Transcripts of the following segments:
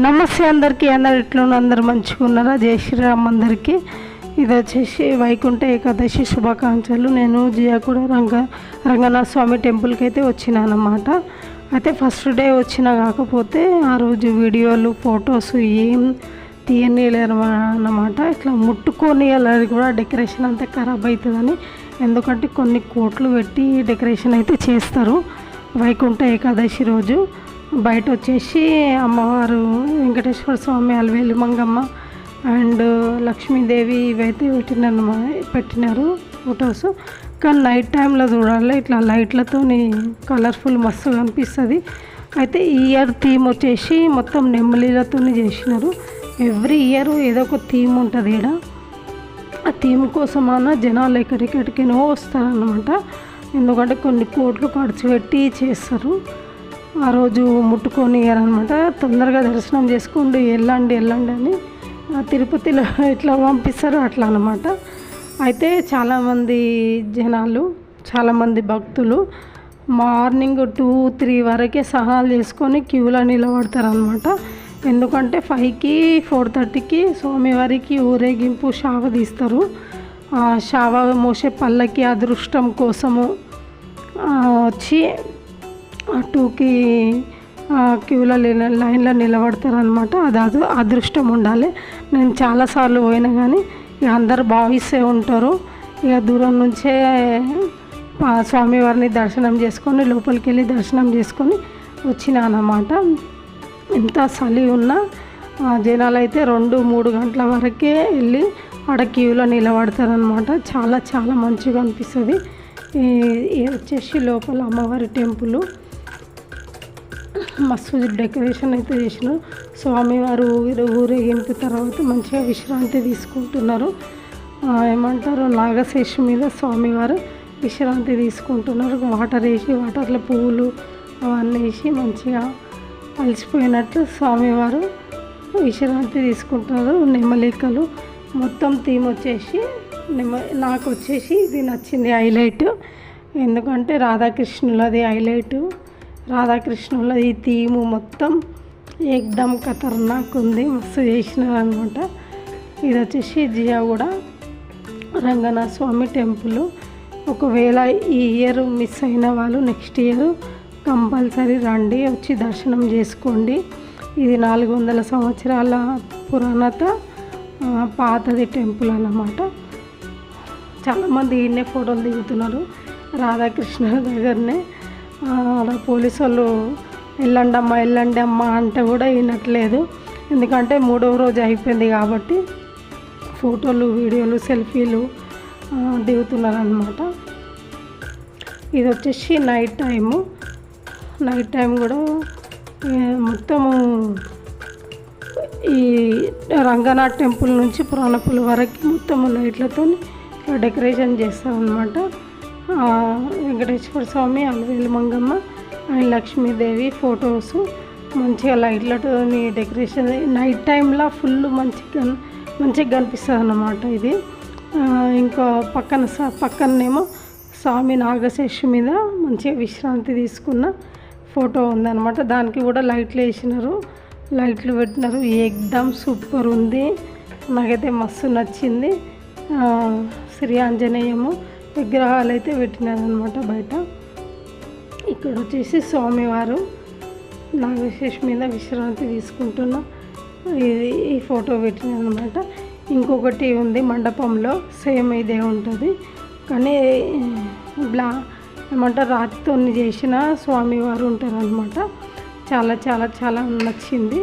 నమస్తే అందరికీ అందరు ఎట్లా అందరు మంచిగా ఉన్నారా? జై శ్రీరామ్ అందరికీ. ఇది వచ్చేసి వైకుంఠ ఏకాదశి శుభాకాంక్షలు. నేను జియాకూడ రంగ రంగనాథ స్వామి టెంపుల్కి అయితే వచ్చినానమాట అయితే ఫస్ట్ డే వచ్చిన కాకపోతే ఆ రోజు వీడియోలు ఫొటోస్ ఏం తీయనీయలేరు అన్నమాట ఇట్లా ముట్టుకొని అది కూడా డెకరేషన్ అంతా ఖరాబ్ అవుతుందని ఎందుకంటే కొన్ని కోట్లు పెట్టి డెకరేషన్ అయితే చేస్తారు. వైకుంఠ ఏకాదశి రోజు. బయట వచ్చేసి అమ్మవారు వెంకటేశ్వర స్వామి అలవేలు మంగమ్మ అండ్ లక్ష్మీదేవి ఇవైతే పెట్టినారు పెట్టినారు ఫొటోస్. కానీ నైట్ టైంలో చూడాలి ఇట్లా లైట్లతోని కలర్ఫుల్ మస్తు కనిపిస్తుంది అయితే ఈ ఇయర్ థీమ్ వచ్చేసి మొత్తం నెమ్మలీలతో చేసినారు. ఎవ్రీ ఇయర్ ఏదో ఒక థీమ్ ఉంటుంది ఇక్కడ ఆ థీమ్ కోసమన్నా జనాలు ఎక్కడికెక్కడికైనా వస్తారనమాట ఎందుకంటే కొన్ని కోట్లు ఖర్చు పెట్టి చేస్తారు. ఆ రోజు ముట్టుకొని అనమాట తొందరగా దర్శనం చేసుకోండి వెళ్ళండి వెళ్ళండి అని. ఆ తిరుపతిలో ఎట్లా పంపిస్తారు అట్లా అనమాట అయితే చాలామంది జనాలు చాలామంది భక్తులు మార్నింగ్ టూ త్రీ వరకే సహాలు చేసుకొని క్యూలో నిలబడతారనమాట ఎందుకంటే ఫైవ్కి ఫోర్ థర్టీకి స్వామివారికి ఊరేగింపు షావ తీస్తారు. ఆ షావ మోసే పల్లకి అదృష్టం కోసము వచ్చి టూకి క్యూలో లైన్లో నిలబడతారనమాట అది అది అదృష్టం ఉండాలి. నేను చాలాసార్లు పోయినా కానీ ఇక అందరు భావిస్తూ ఉంటారు. ఇక దూరం నుంచే స్వామివారిని దర్శనం చేసుకొని లోపలికి వెళ్ళి దర్శనం చేసుకొని వచ్చిన ఎంత చలి ఉన్నా ఆ, జనాలు అయితే రెండు మూడు గంటల వరకే వెళ్ళి ఆడ క్యూలో నిలబడతారనమాట చాలా చాలా మంచిగా అనిపిస్తుంది. ఈ- వచ్చేసి లోపల అమ్మవారి టెంపుల్. మస్తు డెకరేషన్ అయితే చేసినారు. స్వామివారు ఊరు ఊరేగింపు తర్వాత మంచిగా విశ్రాంతి తీసుకుంటున్నారు. ఏమంటారు? నాగశేషు మీద స్వామివారు విశ్రాంతి తీసుకుంటున్నారు. వాటర్ వేసి వాటర్లో పువ్వులు అవన్నీ వేసి మంచిగా అలసిపోయినట్లు స్వామివారు విశ్రాంతి తీసుకుంటున్నారు. నెమలికలు మొత్తం థీమ్ వచ్చేసి నెమ నాకు వచ్చేసి ఇది నచ్చింది హైలైట్. ఎందుకంటే రాధాకృష్ణులది హైలైట్. రాధాకృష్ణుల ఈ థీము మొత్తం ఏకదమ్ ఖతర్నాక్ ఉంది. మస్తు చేసినారు అనమాట ఇది వచ్చేసి జియాగూడ రంగనాథ స్వామి టెంపుల్. ఒకవేళ ఈ ఇయర్ మిస్ అయిన వాళ్ళు నెక్స్ట్ ఇయర్ కంపల్సరీ రండి వచ్చి దర్శనం చేసుకోండి. ఇది నాలుగు వందల సంవత్సరాల పురాణత పాతది టెంపుల్ అన్నమాట. చాలామంది ఈయనే ఫోటోలు దిగుతున్నారు. రాధాకృష్ణ దగ్గరనే అలా పోలీసు వాళ్ళు వెళ్ళండి అమ్మా వెళ్ళండి అమ్మా అంటే కూడా వినట్లేదు. ఎందుకంటే మూడవ రోజు అయిపోయింది కాబట్టి ఫోటోలు వీడియోలు సెల్ఫీలు దిగుతున్నారనమాట ఇది వచ్చేసి నైట్ టైము. నైట్ టైం కూడా మొత్తము ఈ రంగనాథ్ టెంపుల్ నుంచి పురాణపుల వరకు మొత్తం లైట్లతో డెకరేషన్ చేస్తామన్నమాట వెంకటేశ్వర స్వామి అలవేలు మంగమ్మ అండ్ లక్ష్మీదేవి ఫొటోస్. మంచిగా లైట్లతో డెకరేషన్ నైట్ టైంలో ఫుల్ మంచిగా మంచిగా కనిపిస్తుంది అన్నమాట ఇది ఇంకా పక్కన స- పక్కనేమో స్వామి నాగశేషు మీద మంచిగా విశ్రాంతి తీసుకున్న ఫోటో ఉందన్నమాట. దానికి కూడా లైట్లు వేసినారు. లైట్లు పెట్టినారు. ఎగ్దమ్ సూపర్ ఉంది. నాకైతే మస్తు నచ్చింది. శ్రీ ఆంజనేయము. విగ్రహాలు అయితే పెట్టినారనమాట బయట. ఇక్కడ వచ్చేసి స్వామివారు నాగశేష్ మీద విశ్రాంతి తీసుకుంటున్న ఇది ఈ ఫోటో పెట్టినారనమాట ఇంకొకటి ఉంది మండపంలో సేమ్ ఇదే ఉంటుంది. కానీ బ్లా ఏమంటారు రాతితో చేసిన స్వామివారు ఉంటారనమాట చాలా చాలా చాలా నచ్చింది.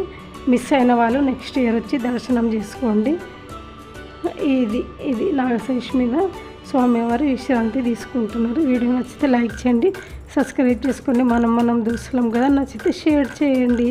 మిస్ అయిన వాళ్ళు నెక్స్ట్ ఇయర్ వచ్చి దర్శనం చేసుకోండి. ఇది ఇది నాగశేష్ మీద. స్వామివారు విశ్రాంతి తీసుకుంటున్నారు. వీడియో నచ్చితే లైక్ చేయండి సబ్స్క్రైబ్ చేసుకోండి. మనం మనం దూసలం కదా నచ్చితే షేర్ చేయండి.